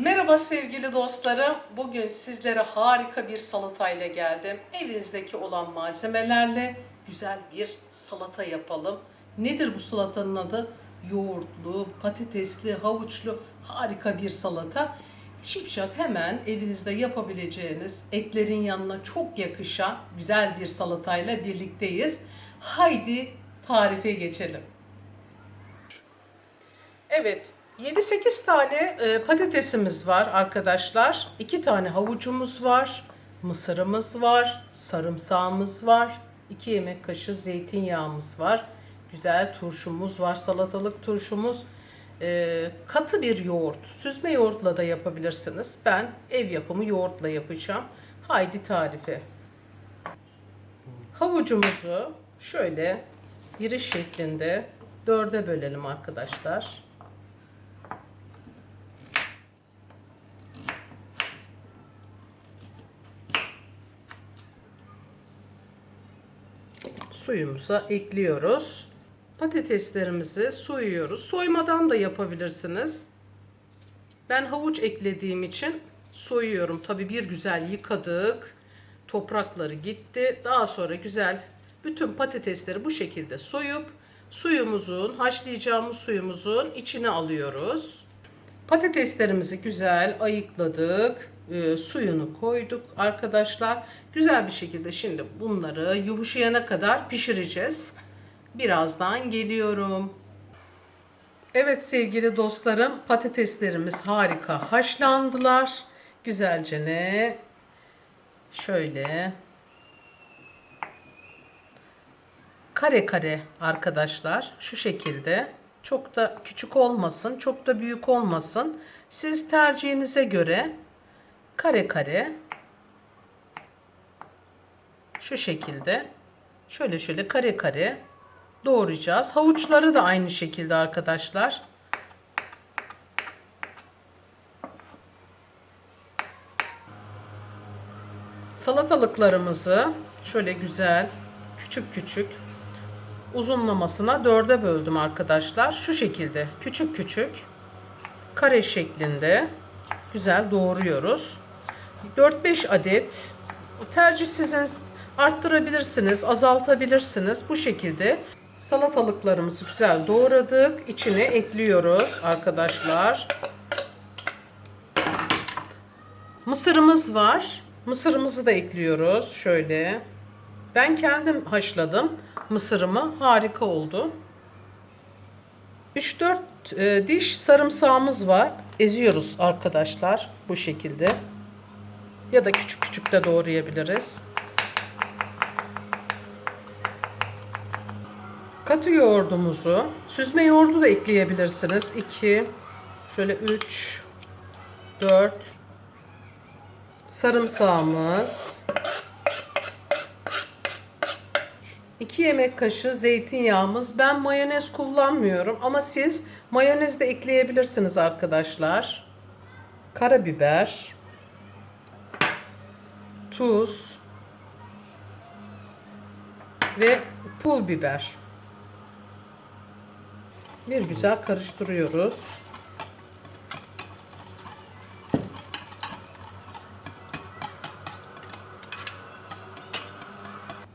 Merhaba sevgili dostlarım. Bugün sizlere harika bir salatayla geldim. Evinizdeki olan malzemelerle güzel bir salata yapalım. Nedir bu salatanın adı? Yoğurtlu, patatesli, havuçlu harika bir salata. Şipşak hemen evinizde yapabileceğiniz etlerin yanına çok yakışan güzel bir salatayla birlikteyiz. Haydi tarife geçelim. Evet, 7-8 tane e, patatesimiz var arkadaşlar. 2 tane havucumuz var. Mısırımız var. Sarımsağımız var. 2 yemek kaşığı zeytinyağımız var. Güzel turşumuz var. Salatalık turşumuz. E, katı bir yoğurt. Süzme yoğurtla da yapabilirsiniz. Ben ev yapımı yoğurtla yapacağım. Haydi tarife. Havucumuzu şöyle iriş şeklinde dörde bölelim arkadaşlar. Suyumuza ekliyoruz. Patateslerimizi soyuyoruz. Soymadan da yapabilirsiniz. Ben havuç eklediğim için soyuyorum. Tabi bir güzel yıkadık. Toprakları gitti. Daha sonra güzel bütün patatesleri bu şekilde soyup suyumuzun, haşlayacağımız suyumuzun içine alıyoruz. Patateslerimizi güzel ayıkladık. E, suyunu koyduk arkadaşlar. Güzel bir şekilde şimdi bunları yumuşayana kadar pişireceğiz. Birazdan geliyorum. Evet sevgili dostlarım patateslerimiz harika haşlandılar. Güzelce ne şöyle kare kare arkadaşlar şu şekilde çok da küçük olmasın çok da büyük olmasın siz tercihinize göre kare kare şu şekilde şöyle şöyle kare kare doğrayacağız havuçları da aynı şekilde arkadaşlar salatalıklarımızı şöyle güzel küçük küçük uzunlamasına dörde böldüm arkadaşlar. Şu şekilde küçük küçük kare şeklinde güzel doğruyoruz. 4-5 adet tercih sizin arttırabilirsiniz, azaltabilirsiniz. Bu şekilde salatalıklarımızı güzel doğradık. İçine ekliyoruz arkadaşlar. Mısırımız var. Mısırımızı da ekliyoruz. Şöyle. Ben kendim haşladım mısırımı. Harika oldu. 3-4 e, diş sarımsağımız var. Eziyoruz arkadaşlar bu şekilde. Ya da küçük küçük de doğrayabiliriz. Katı yoğurdumuzu, süzme yoğurdu da ekleyebilirsiniz. 2 şöyle 3 4 sarımsağımız 2 yemek kaşığı zeytinyağımız. Ben mayonez kullanmıyorum ama siz mayonez de ekleyebilirsiniz arkadaşlar. Karabiber, tuz ve pul biber. Bir güzel karıştırıyoruz.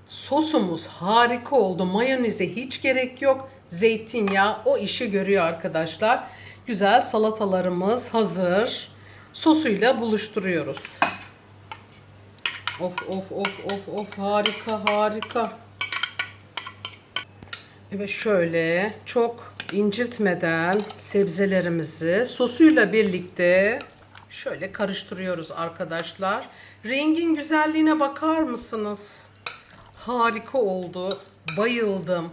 Sosumuz harika oldu. Mayoneze hiç gerek yok. Zeytinyağı o işi görüyor arkadaşlar. Güzel salatalarımız hazır. Sosuyla buluşturuyoruz. Of of of of of harika harika. Evet şöyle çok inciltmeden sebzelerimizi sosuyla birlikte şöyle karıştırıyoruz arkadaşlar. Rengin güzelliğine bakar mısınız? Harika oldu. Bayıldım.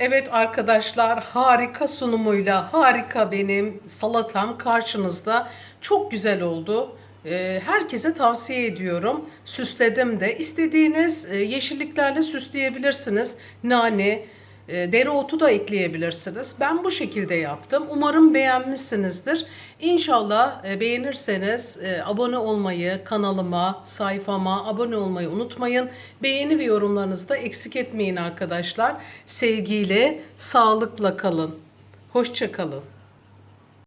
Evet arkadaşlar harika sunumuyla harika benim salatam karşınızda. Çok güzel oldu. Ee, Herkese tavsiye ediyorum. Süsledim de. İstediğiniz e, yeşilliklerle süsleyebilirsiniz. Nane, e, dereotu da ekleyebilirsiniz. Ben bu şekilde yaptım. Umarım beğenmişsinizdir. İnşallah e, beğenirseniz e, abone olmayı, kanalıma, sayfama abone olmayı unutmayın. Beğeni ve yorumlarınızı da eksik etmeyin arkadaşlar. Sevgiyle, sağlıkla kalın. Hoşça kalın.